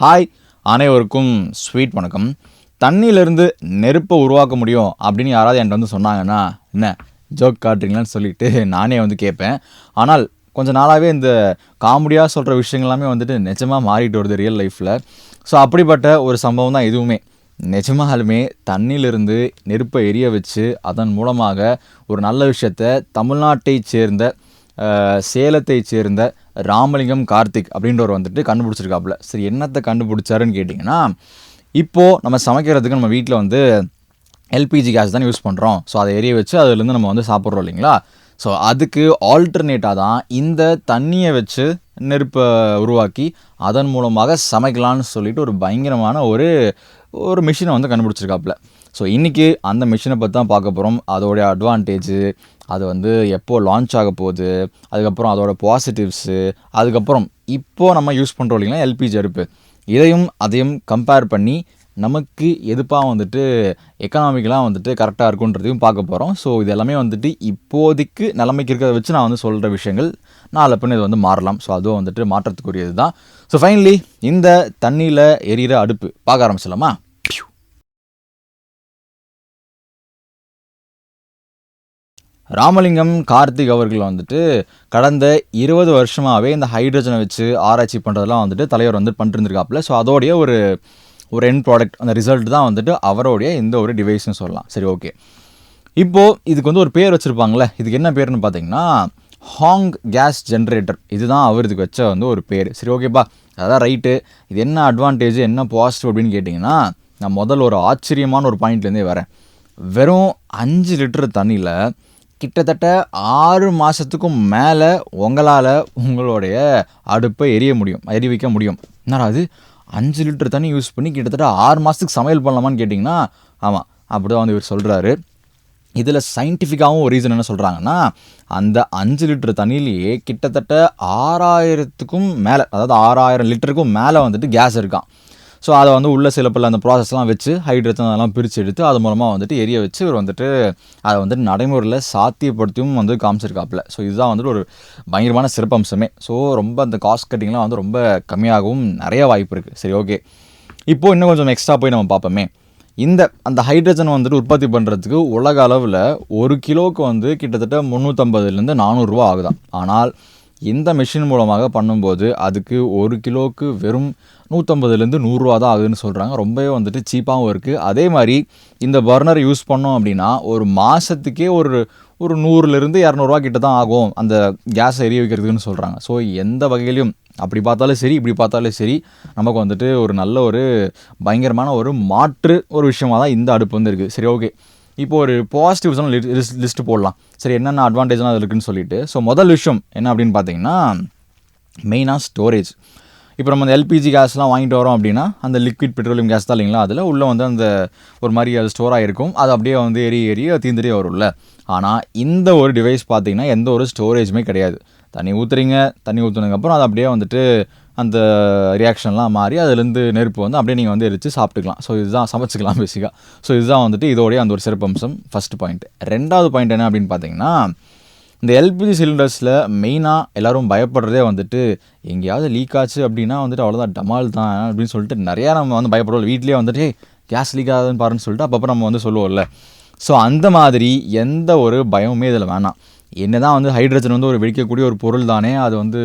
Hi அனைவருக்கும் sweet வணக்கம். தண்ணியிலேருந்து நெருப்பை உருவாக்க முடியும் அப்படின்னு யாராவது என்கிட்ட வந்து சொன்னாங்கன்னா என்ன ஜோக் காட்டுறீங்களான்னு சொல்லிட்டு நானே வந்து கேட்பேன். ஆனால் கொஞ்சம் நாளாகவே இந்த காமெடியாக சொல்கிற விஷயங்கள் எல்லாமே வந்துட்டு நிஜமாக மாறிட்டு வருது ரியல் லைஃப்பில் ஸோ அப்படிப்பட்ட ஒரு சம்பவம் தான் இதுவுமே. நிஜமாலுமே தண்ணியிலிருந்து நெருப்பை எரிய வச்சு அதன் மூலமாக ஒரு நல்ல விஷயத்த தமிழ்நாட்டை சேர்ந்த சேலத்தை சேர்ந்த ராமலிங்கம் கார்த்திக் அப்படின்றவர் வந்துட்டு கண்டுபிடிச்சிருக்காப்புல. சரி என்னத்தை கண்டுபிடிச்சாருன்னு கேட்டிங்கன்னா இப்போது நம்ம சமைக்கிறதுக்கு நம்ம வீட்டில் வந்து எல்பிஜி கேஸ் தான் யூஸ் பண்ணுறோம் ஸோ அதை எரிய வச்சு அதுலேருந்து நம்ம வந்து சாப்பிட்றோம் இல்லைங்களா? ஸோ அதுக்கு ஆல்டர்னேட்டாக தான் இந்த தண்ணியை வச்சு நெருப்பை உருவாக்கி அதன் மூலமாக சமைக்கலாம்னு சொல்லிட்டு ஒரு பயங்கரமான ஒரு ஒரு மிஷினை வந்து கண்டுபிடிச்சிருக்காப்புல. ஸோ இன்றைக்கி அந்த மிஷினை பற்றி தான் பார்க்க போகிறோம் அதோடைய அட்வான்டேஜு அது வந்து எப்போ லான்ச் ஆக போகுது அதுக்கப்புறம் அதோட பாசிட்டிவ்ஸு அதுக்கப்புறம் இப்போது நம்ம யூஸ் பண்ணுறோம் இல்லைங்களா எல்பிஜி அடுப்பு. இதையும் அதையும் கம்பேர் பண்ணி நமக்கு எதுப்பாக வந்துட்டு எக்கனாமிக்கலாக வந்துட்டு கரெக்டாக இருக்குன்றதையும் பார்க்க போகிறோம் ஸோ இது எல்லாமே வந்துட்டு இப்போதைக்கு நிலைமைக்கு இருக்கிறத வச்சு நான் வந்து சொல்கிற விஷயங்கள் நாலு பின்ன இது வந்து மாறலாம். ஸோ அதுவும் வந்துட்டு மாற்றத்துக்குரியது தான் ஸோ ஃபைனலி இந்த தண்ணியில் எரியிற அடுப்பு பார்க்க ஆரம்பிச்சலாமா ராமலிங்கம் கார்த்திக் அவர்கள் வந்துட்டு கடந்த இருபது வருஷமாகவே இந்த ஹைட்ரஜனை வச்சு ஆராய்ச்சி பண்ணுறதெல்லாம் வந்துட்டு தலைவர் வந்து பண்ணிருந்துருக்காப்புல ஸோ அதோடைய ஒரு ஒரு என் ப்ராடக்ட் அந்த ரிசல்ட் தான் வந்துட்டு அவருடைய இந்த ஒரு டிவைஸ்னு சொல்லலாம். சரி ஓகே இப்போது இதுக்கு வந்து ஒரு பேர் வச்சுருப்பாங்களே இதுக்கு என்ன பேர்னு பார்த்தீங்கன்னா ஹாங் கேஸ் ஜென்ரேட்டர் இதுதான் அவர் இதுக்கு வச்ச வந்து ஒரு பேர். சரி ஓகேப்பா அதான் ரைட்டு இது என்ன அட்வான்டேஜ் என்ன பாசிட்டிவ் அப்படின்னு கேட்டிங்கன்னா நான் முதல்ல ஒரு ஆச்சரியமான ஒரு பாயிண்ட்லேருந்தே வரேன். வெறும் அஞ்சு லிட்டர் தண்ணியில் கிட்டத்தட்ட ஆறு மாதத்துக்கும் மேலே உங்களால் உங்களுடைய அடுப்பை எரிய முடியும் எரிவிக்க முடியும். என்னடா அது அஞ்சு லிட்டர் தண்ணி யூஸ் பண்ணி கிட்டத்தட்ட ஆறு மாதத்துக்கு சமையல் பண்ணலாமான்னு கேட்டிங்கன்னா ஆமாம் அப்படி தான் வந்து இவர் சொல்கிறாரு இதில் சயின்டிஃபிக்காகவும் ஒரு ரீசன் என்ன சொல்கிறாங்கன்னா அந்த அஞ்சு லிட்டர் தண்ணியிலேயே கிட்டத்தட்ட ஆறாயிரத்துக்கும் மேலே அதாவது ஆறாயிரம் லிட்டருக்கும் மேலே வந்துட்டு கேஸ் இருக்கான் ஸோ அதை வந்து உள்ள சில பல அந்த ப்ராசஸ்லாம் வச்சு ஹைட்ரஜன் அதெல்லாம் பிரித்து எடுத்து அது மூலமாக வந்துட்டு எரிய வச்சு இவர் வந்துட்டு அதை வந்துட்டு நடைமுறையில் சாத்தியப்படுத்தியும் வந்து காமிச்சிருக்காப்புல. ஸோ இதுதான் வந்துட்டு ஒரு பயங்கரமான சிறப்பம்சமே. ஸோ ரொம்ப அந்த காஸ்ட் கட்டிங்லாம் வந்து ரொம்ப கம்மியாகவும் நிறைய வாய்ப்பு இருக்குது சரி ஓகே இப்போது இன்னும் கொஞ்சம் எக்ஸ்ட்ரா போய் நம்ம பார்ப்போமே. இந்த அந்த ஹைட்ரஜன் வந்துட்டு உற்பத்தி பண்ணுறதுக்கு உலக அளவில் ஒரு கிலோவுக்கு வந்து கிட்டத்தட்ட முந்நூற்றம்பதுலேருந்து நானூறுரூவா ஆகுதாம். ஆனால் இந்த மிஷின் மூலமாக பண்ணும்போது அதுக்கு ஒரு கிலோவுக்கு வெறும் நூற்றம்பதுலேருந்து நூறுரூவா தான் ஆகுதுன்னு சொல்கிறாங்க ரொம்பவே வந்துட்டு சீப்பாகவும் இருக்குது அதே மாதிரி இந்த பர்னர் யூஸ் பண்ணோம் அப்படின்னா ஒரு மாதத்துக்கே ஒரு ஒரு நூறுலேருந்து இரநூறுவா கிட்ட தான் ஆகும் அந்த கேஸை எரிய வைக்கிறதுக்குன்னு சொல்கிறாங்க ஸோ எந்த வகையிலையும் அப்படி பார்த்தாலும் சரி இப்படி பார்த்தாலும் சரி நமக்கு வந்துட்டு ஒரு நல்ல ஒரு பயங்கரமான ஒரு மாற்று ஒரு விஷயமாக தான் இந்த அடுப்பு வந்து இருக்குது சரி ஓகே இப்போ ஒரு பாசிட்டிவ்ஸான லிஸ்ட் போடலாம். சரி என்னென்ன அட்வான்டேஜ்லாம் அது இருக்குன்னு சொல்லிட்டு. ஸோ முதல் விஷயம் என்ன அப்படின்னு பார்த்தீங்கன்னா மெயினாக ஸ்டோரேஜ் இப்போ நம்ம அந்த எல்பிஜி கேஸ்லாம் வாங்கிட்டு வரோம் அப்படின்னா அந்த லிக்விட் பெட்ரோலியம் கேஸ் தான் இல்லைங்களா? அதில் உள்ளே வந்து அந்த ஒரு மாதிரி அது ஸ்டோர் ஆகிருக்கும் அது அப்படியே வந்து எரி எரி தீந்துட்டே வரும்ல. ஆனால் இந்த ஒரு டிவைஸ் பார்த்தீங்கன்னா எந்த ஒரு ஸ்டோரேஜுமே கிடையாது. தண்ணி ஊற்றுறீங்க தண்ணி ஊற்றுனதுக்கப்புறம் அது அப்படியே வந்துட்டு அந்த ரியாக்ஷன்லாம் மாறி அதுலேருந்து நெருப்பு வந்து அப்படியே நீங்கள் வந்து எரித்து சாப்பிட்டுக்கலாம். ஸோ இதுதான் சமைச்சிக்கலாம் பேசிக்காக ஸோ இதுதான் வந்துட்டு இதோடைய அந்த ஒரு சிறப்பம்சம் ஃபஸ்ட் பாயிண்ட் ரெண்டாவது பாயிண்ட் என்ன அப்படின்னு பார்த்தீங்கன்னா இந்த எல்பிஜி சிலிண்டர்ஸில் மெயினாக எல்லோரும் பயப்படுறதே வந்துட்டு எங்கேயாவது லீக் ஆச்சு அப்படின்னா வந்துட்டு அவ்வளோதான் டமால் தான் அப்படின்னு சொல்லிட்டு நிறையா நம்ம வந்து பயப்படுவோம் வீட்லேயே வந்துட்டு கேஸ் லீக் ஆகுதுன்னு பாருன்னு சொல்லிட்டு அப்பப்போ நம்ம வந்து சொல்லுவோம்ல. ஸோ அந்த மாதிரி எந்த ஒரு பயமுமே இதில் வேணாம். என்னதான் வந்து ஹைட்ரஜன் வந்து ஒரு வெடிக்கக்கூடிய ஒரு பொருள் தானே அது வந்து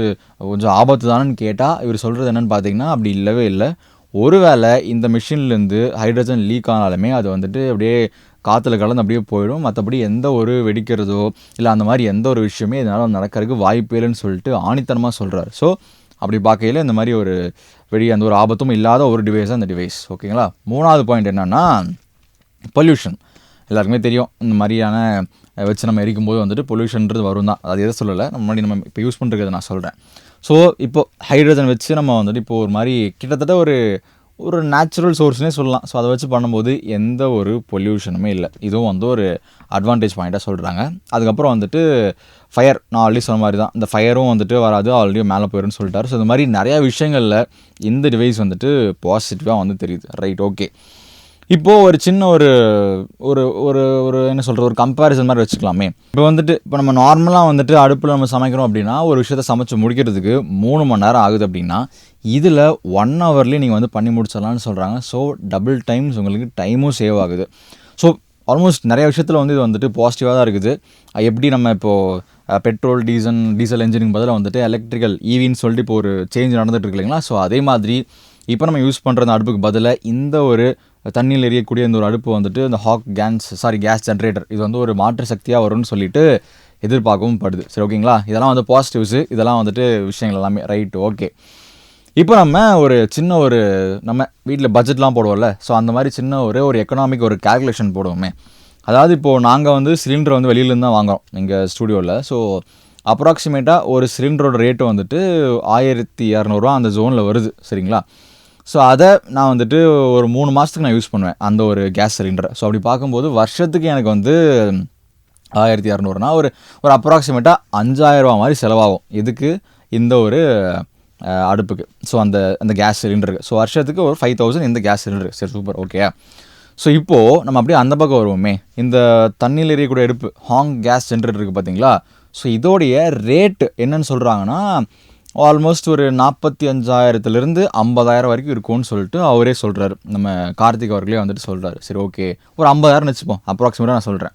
கொஞ்சம் ஆபத்து தானேன்னு கேட்டால் இவர் சொல்கிறது என்னன்னு பார்த்தீங்கன்னா அப்படி இல்லவே இல்லை. ஒருவேளை இந்த மிஷின்லேருந்து ஹைட்ரஜன் லீக் ஆனாலுமே அது வந்துட்டு அப்படியே காற்றுல கலந்து அப்படியே போயிடும். மற்றபடி எந்த ஒரு வெடிக்கிறதோ இல்லை அந்த மாதிரி எந்த ஒரு விஷயமே இதனால் நடக்கிறதுக்கு வாய்ப்பு இல்லைன்னு சொல்லிட்டு ஆணித்தனமாக சொல்கிறார் ஸோ அப்படி பார்க்கையில் இந்த மாதிரி ஒரு வெடி அந்த ஒரு ஆபத்தும் இல்லாத ஒரு டிவைஸ் தான் இந்த டிவைஸ் ஓகேங்களா? மூணாவது பாயிண்ட் என்னென்னா பொல்யூஷன் எல்லாருக்குமே தெரியும் இந்த மாதிரியான வச்சு நம்ம எரிக்கும்போது வந்துட்டு பொல்யூஷன்றது வரும் தான் அது எதை சொல்லலை? நம்ம முன்னாடி நம்ம இப்போ யூஸ் பண்ணுறது நான் சொல்கிறேன் ஸோ இப்போ ஹைட்ரஜன் வச்சு நம்ம வந்துட்டு இப்போ ஒரு மாதிரி கிட்டத்தட்ட ஒரு ஒரு நேச்சுரல் சோர்ஸ்னே சொல்லலாம். ஸோ அதை வச்சு பண்ணும்போது எந்த ஒரு பொல்யூஷனுமே இல்லை. இதுவும் வந்து ஒரு அட்வான்டேஜ் பாயிண்ட்டாக சொல்கிறாங்க அதுக்கப்புறம் வந்துட்டு ஃபயர் நான் ஆல்ரெடி சொன்ன மாதிரி தான். இந்த ஃபயரும் வந்துட்டு வராது. ஆல்ரெடி மேலே போயிடும்னு சொல்லிட்டாரு. ஸோ இந்த மாதிரி நிறையா விஷயங்களில் இந்த டிவைஸ் வந்துட்டு பாசிட்டிவாக வந்து தெரியுது. ரைட் ஓகே இப்போது ஒரு சின்ன ஒரு ஒரு ஒரு ஒரு என்ன சொல்கிறது ஒரு கம்பேரிசன் மாதிரி வச்சுக்கலாமே. இப்போ வந்துட்டு இப்போ நம்ம நார்மலாக வந்துட்டு அடுப்பில் நம்ம சமைக்கிறோம் அப்படின்னா ஒரு விஷயத்த சமைச்சு முடிக்கிறதுக்கு மூணு மணி நேரம் ஆகுது அப்படின்னா இதில் ஒன் ஹவர்லேயே நீங்கள் வந்து பண்ணி முடிச்சிடலாம்னு சொல்கிறாங்க ஸோ டபுள் டைம்ஸ் உங்களுக்கு டைமும் சேவ் ஆகுது. ஸோ ஆல்மோஸ்ட் நிறைய விஷயத்தில் வந்து இது வந்துட்டு பாசிட்டிவாக தான் இருக்குது. எப்படி நம்ம இப்போது பெட்ரோல் டீசல் டீசல் இன்ஜினிங் பதிலாக வந்துட்டு எலக்ட்ரிக்கல் ஈவின்னு சொல்லிட்டு இப்போ ஒரு சேஞ்ச் நடந்துட்டு இருக்கு இல்லைங்களா? ஸோ அதே மாதிரி இப்போ நம்ம யூஸ் பண்ணுற அந்த அடுப்புக்கு பதிலாக இந்த ஒரு தண்ணியில் எரியக்கூடிய இந்த ஒரு அடுப்பு வந்துட்டு இந்த ஹாக் கேஸ் சாரி கேஸ் ஜென்ரேட்டர் இது வந்து ஒரு மாற்று சக்தியாக வரும்னு சொல்லிட்டு எதிர்பார்க்கவும் படுது. சரி ஓகேங்களா? இதெல்லாம் வந்து பாசிட்டிவ்ஸு இதெல்லாம் வந்துட்டு விஷயங்கள் எல்லாமே. ரைட்டு ஓகே இப்போ நம்ம ஒரு சின்ன ஒரு நம்ம வீட்டில் பட்ஜெட்லாம் போடுவோம்ல. ஸோ அந்த மாதிரி சின்ன ஒரு ஒரு எக்கனாமிக் ஒரு கால்குலேஷன் போடுவோமே. அதாவது இப்போது நாங்கள் வந்து சிலிண்டர் வந்து வெளியிலேருந்து தான் வாங்குகிறோம் எங்கள் ஸ்டூடியோவில் ஸோ அப்ராக்சிமேட்டாக ஒரு சிலிண்டரோட ரேட்டு வந்துட்டு ஆயிரத்தி இரநூறுவா அந்த ஜோனில் வருது. சரிங்களா? ஸோ அதை நான் வந்துட்டு ஒரு மூணு மாதத்துக்கு நான் யூஸ் பண்ணுவேன் அந்த ஒரு கேஸ் சிலிண்டரை ஸோ அப்படி பார்க்கும்போது வருஷத்துக்கு எனக்கு வந்து ஆயிரத்தி இரநூறுனா ஒரு ஒரு அப்ராக்சிமேட்டாக அஞ்சாயிரரூபா மாதிரி செலவாகும். இதுக்கு இந்த ஒரு அடுப்புக்கு. ஸோ அந்த அந்த கேஸ் சிலிண்டருக்கு ஸோ வருஷத்துக்கு ஒரு ஃபைவ் தௌசண்ட் இந்த கேஸ் சிலிண்டர் சரி சூப்பர் ஓகே ஸோ இப்போது நம்ம அப்படியே அந்த பக்கம் வருவோமே. இந்த தண்ணியில் எரியக்கூடிய அடுப்பு ஹாங் கேஸ் ஜென்ரேட்டர் இருக்குது பார்த்தீங்களா ஸோ இதோடைய ரேட்டு என்னன்னு சொல்கிறாங்கன்னா ஆல்மோஸ்ட் ஒரு நாற்பத்தி அஞ்சாயிரத்துலேருந்து ஐம்பதாயிரம் வரைக்கும் இருக்கும்னு சொல்லிட்டு அவரே சொல்கிறாரு நம்ம கார்த்திக் அவர்களே வந்துட்டு சொல்கிறாரு சரி ஓகே ஒரு ஐம்பதாயிரம் வச்சுப்போம். அப்ராக்சிமேட்டாக நான் சொல்கிறேன்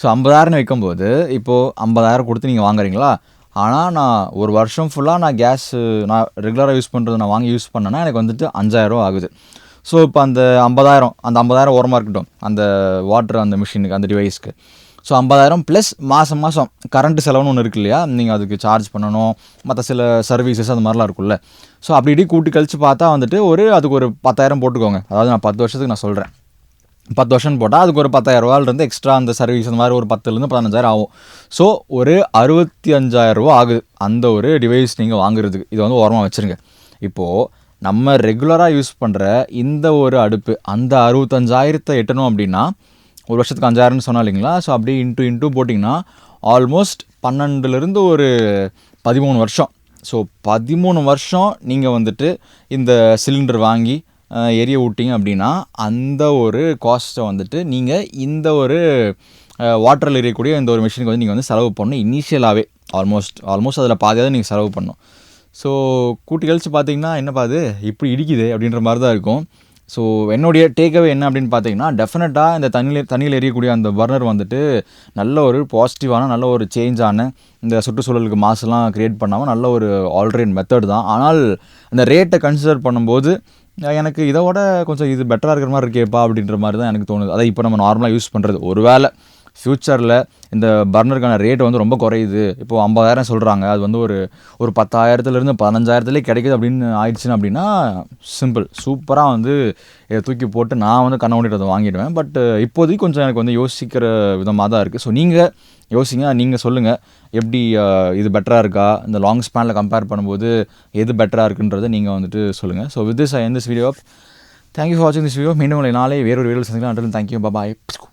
ஸோ ஐம்பதாயிரம் வைக்கும்போது இப்போது ஐம்பதாயிரம் கொடுத்து நீங்கள் வாங்குறீங்களா? ஆனால் நான் ஒரு வருஷம் ஃபுல்லாக நான் கேஸ் நான் ரெகுலராக யூஸ் பண்ணுறது நான் வாங்கி யூஸ் பண்ணேன்னா எனக்கு வந்துட்டு அஞ்சாயிரம் ஆகுது. ஸோ இப்போ அந்த ஐம்பதாயிரம் அந்த ஐம்பதாயிரம் ஓரமாக இருக்கட்டும். அந்த வாட்டர் அந்த மிஷினுக்கு அந்த டிவைஸ்க்கு ஸோ ஐம்பதாயிரம் ப்ளஸ் மாதம் மாதம் கரண்ட் செலவுன்னு ஒன்று இருக்கு இல்லையா? நீங்கள் அதுக்கு சார்ஜ் பண்ணணும். மற்ற சில சர்வீசஸ் அந்த மாதிரிலாம் இருக்குல்ல ஸோ அப்படி இப்படி கூட்டி கழிச்சு பார்த்தா வந்துட்டு ஒரு அதுக்கு ஒரு பத்தாயிரம் போட்டுக்கோங்க. அதாவது நான் பத்து வருஷத்துக்கு நான் சொல்கிறேன் பத்து வருஷம் போட்டால் அதுக்கு ஒரு பத்தாயிரரூவாலேருந்து எக்ஸ்ட்ரா அந்த சர்வீஸ் அந்த மாதிரி ஒரு பத்துலேருந்து பதினஞ்சாயிரம் ஆகும். ஸோ ஒரு அறுபத்தி அஞ்சாயிரரூவா ஆகுது. அந்த ஒரு டிவைஸ் நீங்கள் வாங்குறதுக்கு. இது வந்து ஓரமாக வச்சுருங்க. இப்போது நம்ம ரெகுலராக யூஸ் பண்ணுற இந்த ஒரு அடுப்பு அந்த அறுபத்தஞ்சாயிரத்தை எட்டணும் அப்படின்னா ஒரு வருஷத்துக்கு அஞ்சாயிரம்னு சொன்னா இல்லைங்களா? ஸோ அப்படியே இன்ட்டு இன்ட்டு போட்டிங்கன்னா ஆல்மோஸ்ட் பன்னெண்டுலேருந்து ஒரு பதிமூணு வருஷம். ஸோ பதிமூணு வருஷம் நீங்கள் வந்துட்டு இந்த சிலிண்டர் வாங்கி எரிய விட்டிங்க அப்படின்னா அந்த ஒரு காஸ்ட்டை வந்துட்டு நீங்கள் இந்த ஒரு வாட்டரில் எரியக்கூடிய இந்த ஒரு மிஷினுக்கு வந்து நீங்கள் வந்து செலவு பண்ணணும் இனிஷியலாகவே ஆல்மோஸ்ட் ஆல்மோஸ்ட் அதில் பாதியாவது நீங்கள் செலவு பண்ணணும். ஸோ கூட்டி கழிச்சு பார்த்தீங்கன்னா என்னப்பா அது? இப்படி இடிக்குது அப்படின்ற மாதிரி தான் இருக்கும். ஸோ என்னுடைய டேக்அவே என்ன அப்படின்னு பார்த்தீங்கன்னா டெஃபினட்டாக இந்த தண்ணியில் தண்ணியில் எரியக்கூடிய அந்த பர்னர் வந்துட்டு நல்ல ஒரு பாசிட்டிவான நல்ல ஒரு சேஞ்சான இந்த சுற்றுச்சூழலுக்கு மாசுலாம் க்ரியேட் பண்ணாமல் நல்ல ஒரு ஆல்ரெயின் மெத்தட் தான். ஆனால் அந்த ரேட்டை கன்சிடர் பண்ணும்போது எனக்கு இதோட கொஞ்சம் இது பெட்டராக இருக்கிற மாதிரி இருக்கேப்பா அப்படின்ற மாதிரி தான் எனக்கு தோணுது. அதை இப்போ நம்ம நார்மலாக யூஸ் பண்ணுறது ஒரு வேலை ஃப்யூச்சரில் இந்த பர்னருக்கான ரேட் வந்து ரொம்ப குறையுது. இப்போது ஐம்பதாயிரம் சொல்கிறாங்க அது வந்து ஒரு ஒரு பத்தாயிரத்துலேருந்து பதினஞ்சாயிரத்துலேயே கிடைக்குது அப்படின்னு ஆயிடுச்சுன்னு அப்படின்னா சிம்பிள் சூப்பராக வந்து இதை தூக்கி போட்டு நான் வந்து கண்ண அதை வாங்கிடுவேன். பட் இப்போதைக்கு கொஞ்சம் எனக்கு வந்து யோசிக்கிற விதமாக தான் இருக்குது ஸோ நீங்கள் யோசிங்க. நீங்கள் சொல்லுங்கள் எப்படி இது பெட்டராக இருக்கா? இந்த லாங் ஸ்பேனில் கம்பேர் பண்ணும்போது எது பெட்டராக இருக்குன்றதை நீங்கள் வந்துட்டு சொல்லுங்கள் so with this I end this video thank you for வாட்சிங் திஸ் வீடியோ மீண்டும் உங்களை நாளே வேறொரு வீடியோ சந்திக்கலாம். Thank you bye